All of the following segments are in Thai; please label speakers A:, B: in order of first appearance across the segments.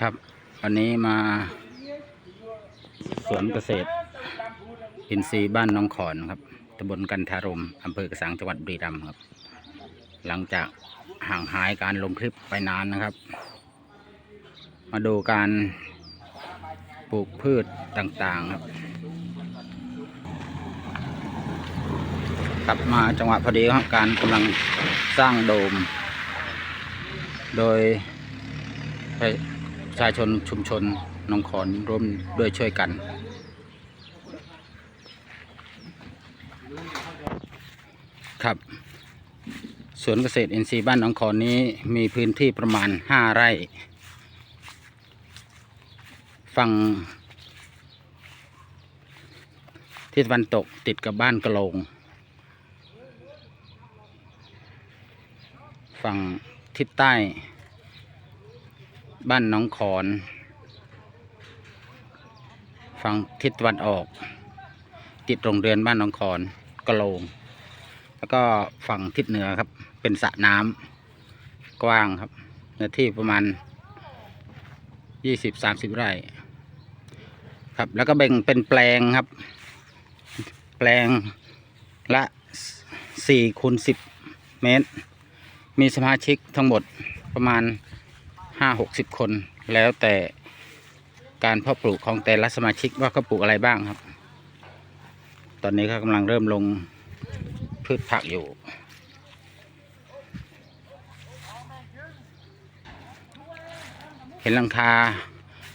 A: ครับ วันนี้มา สวนเกษตร อินทรีย์บ้านน้องขอนครับตำบลกันทารมอำเภอกระสังจังหวัดบุรีรัมย์ครับ หลังจากห่างหายการลงคลิปไปนานนะครับ มาดูการปลูกพืชต่างๆครับกลับมาจังหวะพอดีครับการกำลังสร้างโดม โดยประ ชาชนชุมชนหนองขอนร่วมด้วยช่วยกัน ครับสวนเกษตรอินทรีย์บ้านหนองขอนนี้มีพื้นที่ประมาณ 5 ไร่ ฝั่งทิศตะวันตกติดกับบ้านกระโลง ฝั่งทิศใต้ บ้านหนองขอน ฝั่งทิศตะวันออก ติดโรงเรือนบ้านหนองขอนกะโลง แล้วก็ฝั่งทิศเหนือครับ เป็นสระน้ำกว้างครับเนื้อที่ประมาณยี่สิบสามสิบไร่ ครับ แล้วก็แบ่งเป็นแปลงครับ แปลงละสี่คูณสิบเมตร มีสมาชิกทั้งหมดประมาณ ห้าหกสิบคน แล้วแต่การเพาะปลูกของแต่ละสมาชิกว่าเขาปลูกอะไรบ้างครับ ตอนนี้เขากำลังเริ่มลงพืชผักอยู่ เห็นหลังคา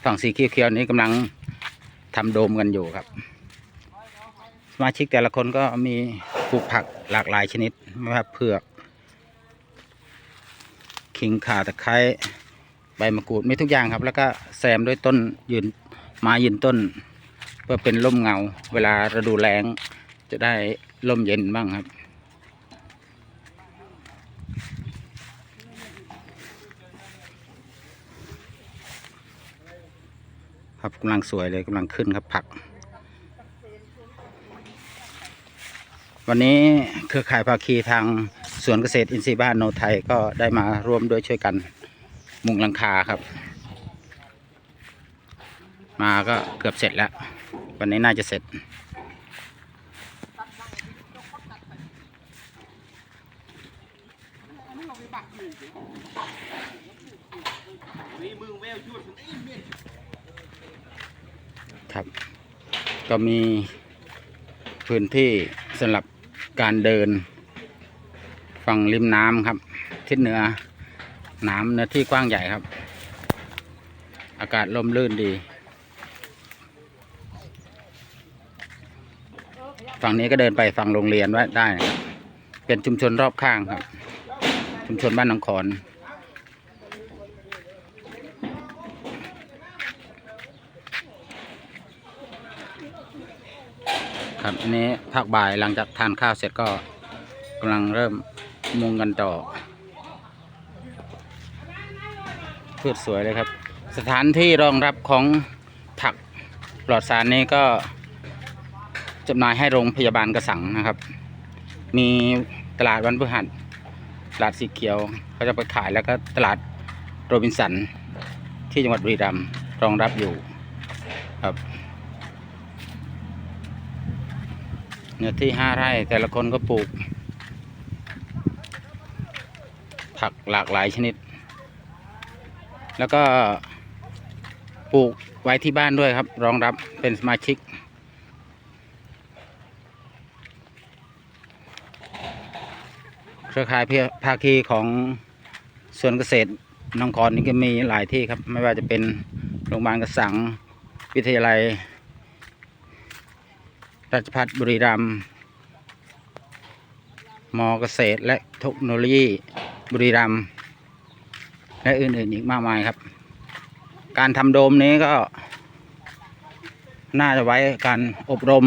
A: ฝั่งสีเขียวๆนี้กำลังทำโดมกันอยู่ครับ สมาชิกแต่ละคนก็มีปลูกผักหลากหลายชนิดไม่ว่าเผือก ขิงข่าตะไคร้ มะกรูดมีทุกอย่างครับ แล้วก็แซมด้วยต้นยืนไม้ยืนต้น เพื่อเป็นร่มเงา เวลาฤดูแล้งจะได้ร่มเย็นบ้างครับ ครับกำลังสวยเลยกำลังขึ้นครับผัก วันนี้เครือข่ายภาคีทางสวนเกษตรอินทรีย์บ้านโนไทยก็ได้มาร่วมด้วยช่วยกัน มุงหลังคาครับ มาก็เกือบเสร็จแล้ว วันนี้น่าจะเสร็จ ครับ ก็มีพื้นที่สำหรับการเดินฝั่งริมน้ำครับ ทิศเหนือ น้ำเนื้อที่กว้างใหญ่ครับ อากาศร่มรื่นดี ฝั่งนี้ก็เดินไปฝั่งโรงเรียนไว้ได้นะครับเป็นชุมชนรอบข้างครับ ชุมชนบ้านหนองขอนครับอันนี้ภาคบ่ายหลังจากทานข้าวเสร็จก็กำลังเริ่มมุงกันต่อ พืชสวยเลยครับ สถานที่รองรับของผักปลอดสารนี้ก็จำหน่ายให้โรงพยาบาลกระสังนะครับ มีตลาดวันพฤหัสตลาดสีเขียวเขาจะไปขายแล้วก็ตลาดโรบินสัน ที่จังหวัดบุรีรัมย์รองรับอยู่ครับเนื้อที่ห้าไร่แต่ละคนก็ปลูก ผักหลากหลายชนิด แล้วก็ปลูกไว้ที่บ้านด้วยครับ รองรับเป็นสมาชิก เครือข่ายภาคีของส่วนเกษตรน้องคอนนี่ก็มีหลายที่ครับ ไม่ว่าจะเป็นโรงพยาบาลกระสัง วิทยาลัย ราชพัฒบุรีรัมย์มอเกษตรและเทคโนโลยีบุรีรัมย์ และอื่นๆอีกมากมายครับ การทำโดมนี้ก็ น่าจะไว้การอบรม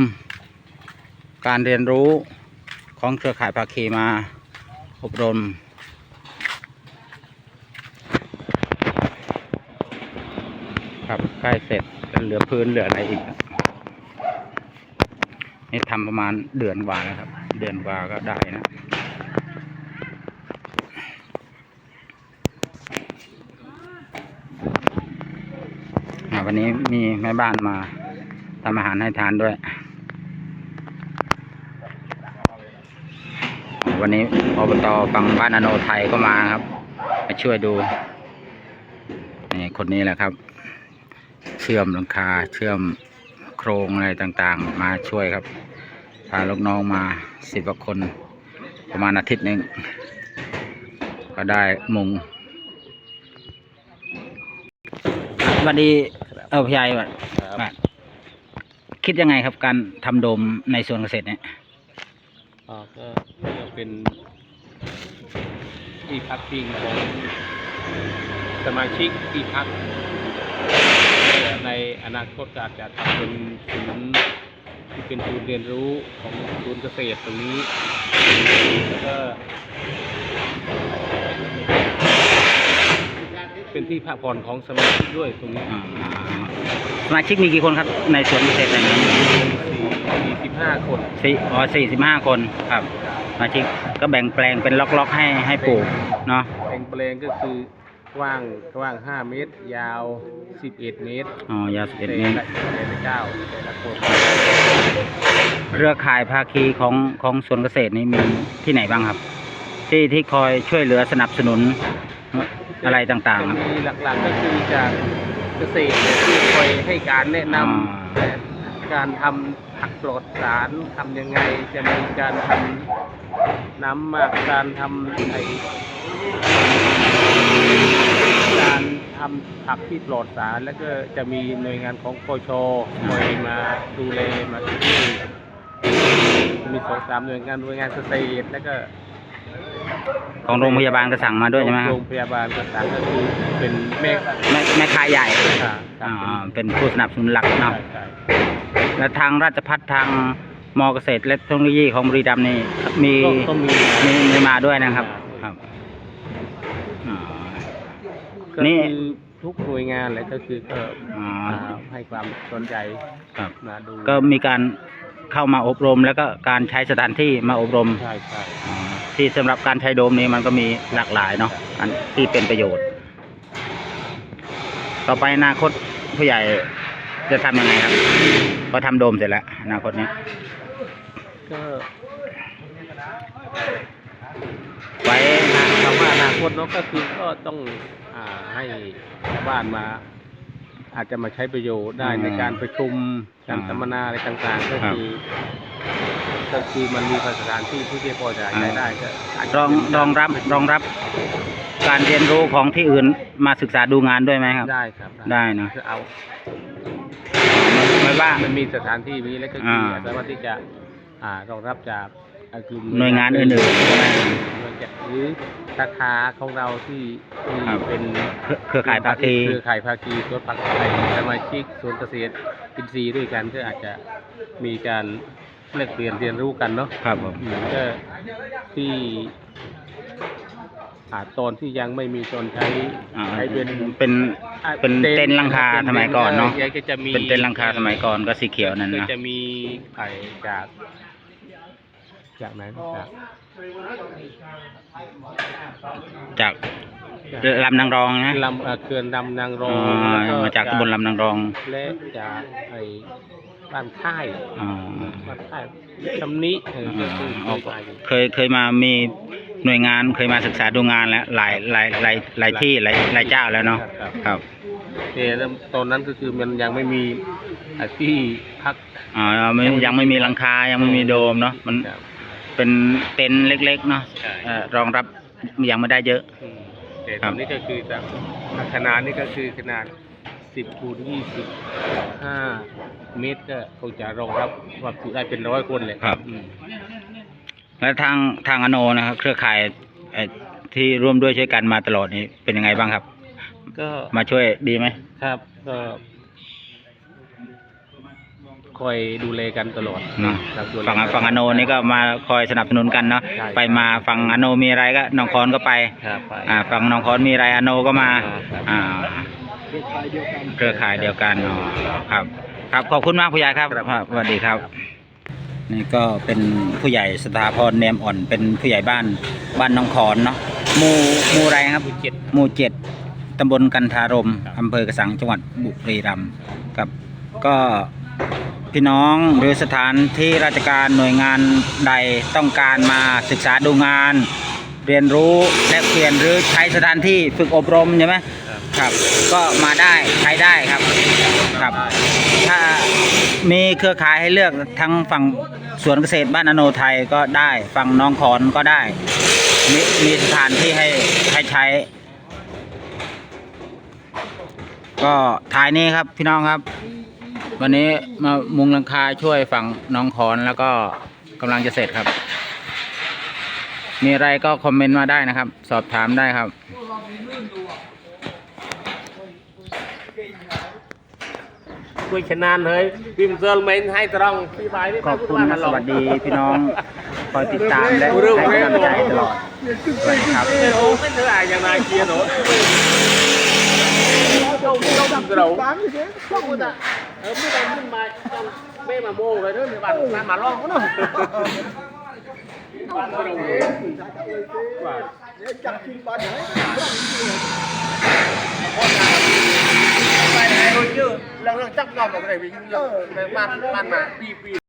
A: การเรียนรู้ของเครือข่ายภาคีมาอบรม ครับใกล้เสร็จเหลือพื้นเหลืออะไรอีกนี่ทำประมาณเดือนกว่าแล้วครับ เดือนกว่าก็ได้นะ วันนี้มีแม่บ้านมาทำอาหารให้ทานด้วย วันนี้อบตฝั่งบ้านอโนไทยก็มาครับมาช่วยดูนี่คนนี้แหละครับ เชื่อมหลังคาเชื่อมโครงอะไรต่างๆ มาช่วยครับ พาลูกน้องมาสิบกว่าคน ประมาณอาทิตย์หนึ่งก็ได้มุงสวัสดี เออพี่ใหญ่วัดวัดคิดยังไงครับการทำโดมในสวนเกษตรเนี่ย
B: อ่าก็ก็เป็นที่พักพิงของสมาชิกที่พักในอนาคตก็อาจจะทำเป็นศูนย์ที่เป็นศูนย์เรียนรู้ของศูนย์เกษตรตรงนี้แล้วก็ เป็นที่พักผ่อนของสมาชิกด้วยตรงนี้
A: อ่าสมาชิกมีกี่คนครับ ในสวนเกษตรแห่งนี้
B: สี่สิบห้าคน
A: สี่อ๋อสี่สิบห้าคนครับสมาชิกก็แบ่งแปลงเป็นล็อกๆให้ให้ปลูกเนาะ
B: แปลงแปลงก็คือกว้างกว้างห้าเมตร ยาวสิบเอ็ดเมตร
A: อ๋อยาวสิบเอ็ด
B: แต่
A: เมตร
B: ละแต่ละเจ้าแต่ละคน
A: เรือข่ายภาคีของของสวนเกษตรนี้มีที่ไหนบ้างครับ ที่ที่คอยช่วยเหลือสนับสนุน อะไรต่างๆค
B: จะ
A: รับ
B: มีหลักๆก็คือจากเกษตรเนี่ยที่คอยให้การแนะน
A: อ่าำ
B: แต่การทำผักปลอดสารทำยังไงจะมีการทำน้ำหมักการทำไอการทำผักที่ปลอดสาร แล้วก็จะมีหน่วยงานของกชคอยมาดูแลมาช่วยมีสองสามหน่วยงานหน่วยงานเกษตรแล้วก็
A: ของโรงพยาบาลก็สั่งมาด้วยใช่ไหมครั
B: โร
A: บ
B: งพยาบาลต่างๆก็คือเป็นแม่
A: แม่แม่ค้าใหญ่
B: ค่ะครับ
A: อ่าเป็นผู้สนับสนุนหลัก
B: ใช่
A: เนาะ
B: ใช่
A: และทางราชพัฒทางมอเกษตรและเทคโนโลยีของบุรีรัมย์นี่มี
B: ก็ก็มี
A: มีมีมาด้วยนะครับครับอ๋อ
B: ก็
A: นี่
B: คือทุกหน่วยงานเลยก็คือก็
A: อ๋อ
B: อ่าให้ความสนใจ
A: ครับ
B: มาดู
A: ก็มีการ เข้ามาอบรม แล้วก็การใช้สถานที่มาอบรม
B: ใช่ใช่
A: อ๋อที่สำหรับการใช้โดมนี้มันก็มีหลากหลายเนาะอันที่เป็นประโยชน์ ต่อไปอนาคตผู้ใหญ่จะทำยังไงครับพอทำโดมเสร็จแล้วอนาคตเนี้ย
B: ก็
A: ไว้
B: คำว่าอนาคตเนาะก็คือก็ต้องอ่าให้ชาวบ้านมา อาจจะมาใช้ประโยชน์ได้ในการประชุมการสัมมนาอะไรต่างๆ ก็คือก็คือมันมีสถานที่ที่จะพอจะใช้ได้ก็อาจจะ
A: รอง
B: เป็น
A: รองรับรองรับการเรียนรู้ของที่อื่นมาศึกษาดูงานด้วยไหมครับ
B: ได้ครับ
A: ได้เนอะ
B: คือเอา
A: ไม่ว่า
B: มันมีสถานที่นี้แล้วก็คือ
A: อ่า
B: สามารถที่จะอ่ารองรับจากอ่ากลุ่ม
A: หน่วยงานอื่นๆ ใช่ไหม
B: หน่วยงานหรือสาขาของเราที่ที่
A: ครับ
B: เป็น
A: เครือเครือข่ายภาคี
B: เครือข่ายภาคีสวนผักไทยสมาชิกสวนเกษตรอินทรีย์ด้วยกันก็อาจจะมีการแลกเปลี่ยนเรียนรู้กันเนาะ
A: ครับผม
B: อืมก็ที่อาตอนที่ยังไม่มีตอนใช้
A: อ่า
B: ใช้เป็น
A: เป็น
B: อะ
A: เป็นเต็นท์หลังคา
B: ป็
A: สมัยก่อนเนอะ
B: ก็จะมี
A: เป็นเต็นท์หลังคาสมัยก่อนก็สีเขียวนั่น
B: ก็
A: นะ
B: จะมีไผ่จาก จากไหนจาก
A: จากลำนางรองนะ
B: ลำเอ่อเขื่อนลำนางร
A: อ๋
B: อ
A: อง
B: แล้ว
A: มาจากตำบลลำนางรอง
B: และจากไอ้บ้านค่าย
A: อ๋อ
B: บ้านค่ายชำนิเออก็คือ
A: อ๋อ
B: เคยมาอยู่
A: เคยเคยมามีหน่วยงานเคยมาศึกษาดูงานแล้วหลายหลายหลายหลายที่หลายหลายเจ้าแล้วเนาะ
B: ครับ
A: ครับ
B: แต่ตอนนั้นก็คือมันยังไม่มีอะที่พัก
A: อ๋อไม่ยังไม่มีหลังคายังไม่มีโดมเนาะมัน
B: ครับ
A: เป็นเต็นท์เล็กๆเนาะ
B: ใช่
A: เอ่อรองรับยังไม่ได้เยอะ
B: อืมแต่
A: ค
B: ต
A: รั
B: อบนนี้ก็คือจากขนาดนี้ก็คือขนาดสิบคูณยี่สิบห้าเมตรก็คงจะรองรับความจุได้เป็นร้อยคนเลย
A: ครับ
B: อืม
A: แล้วทางทางอโนนะครับ เครือข่ายเอ่อที่ร่วมด้วยช่วยกันมาตลอดนี้เป็นยังไงบ้างครับ
B: ก็
A: มาช่วยดีไหม
B: ครับก็ คอยดูแลกันตลอด
A: เนาะ
B: ครับดูแล
A: ฝั่ง
B: กัน
A: ฝั่งอโนนี่ก็มาคอยสนับสนุนกันเนาะ
B: ใช่
A: ไปมาฝั่งอโนมีอะไรก็น้องคอนก็ไป
B: ครับไป
A: อ่าฝั่งน้องคอนมีอะไรอโนก็มา
B: ครับ
A: อ่าเครือข่ายเดียวกันอ๋อครับ ครับขอบคุณมากผู้ใหญ่ครับครับสวัสดีครับ นี่ก็เป็นผู้ใหญ่สถาพรเนียมอ่อน เป็นผู้ใหญ่บ้านบ้านน้องขอนเนาะหมู่หมู่อะไรครับ
B: หมู่เจ็ด
A: หมู่เจ็ดตำบลกันทารม
B: ครับ
A: อำเภอกระสัง จังหวัดบุรีรัมย์ครับ ก็ พี่น้องหรือสถานที่ราชการหน่วยงานใดต้องการมาศึกษาดูงาน เรียนรู้แลกเปลี่ยนหรือใช้สถานที่ฝึกอบรมใช่ไหมครับ ก็มาได้ใช้ได้ครับครับ ถ้ามีเครือข่ายให้เลือกทั้งฝั่งสวนเกษตรบ้านอโนไทยก็ได้ฝั่งน้องขอนก็ได้มีมีสถานที่ให้ให้ใช้ ก็ถ่ายนี้ครับพี่น้องครับ วันนี้มามุงหลังคาช่วยฝั่งหน้องขอนแล้วก็กำลังจะเสร็จครับ มีอะไรก็คอมเมนต์มาได้นะครับ สอบถามได้ครับ
B: คุยชนานเลยพิมพ์เซลเมนให้ตรองพี่บายนี่
A: ขอบคุณสวัสดีพี่น้อง คอยติดตามและให้กำลังใจตลอดสวัสดีครับ
B: เออโอ้ไม่เท่าไหร่อย่างนายเกียร์หนูเข้าเข้าเราเข้าแต่เออไม่ได้ขึ้นมาต้องเบ้มาโม่เลยเด้อในบ้านบ้านมาล่องก็เนาะบ้านเราเลยว่าเนี่ยจัดข
C: ึ้นมาไหน
B: ไปไหนรู้ชื่อเรื่องเรื่องจับยอมอะไรไปยิ่งเรื่องบ้านบ้านมาปีปี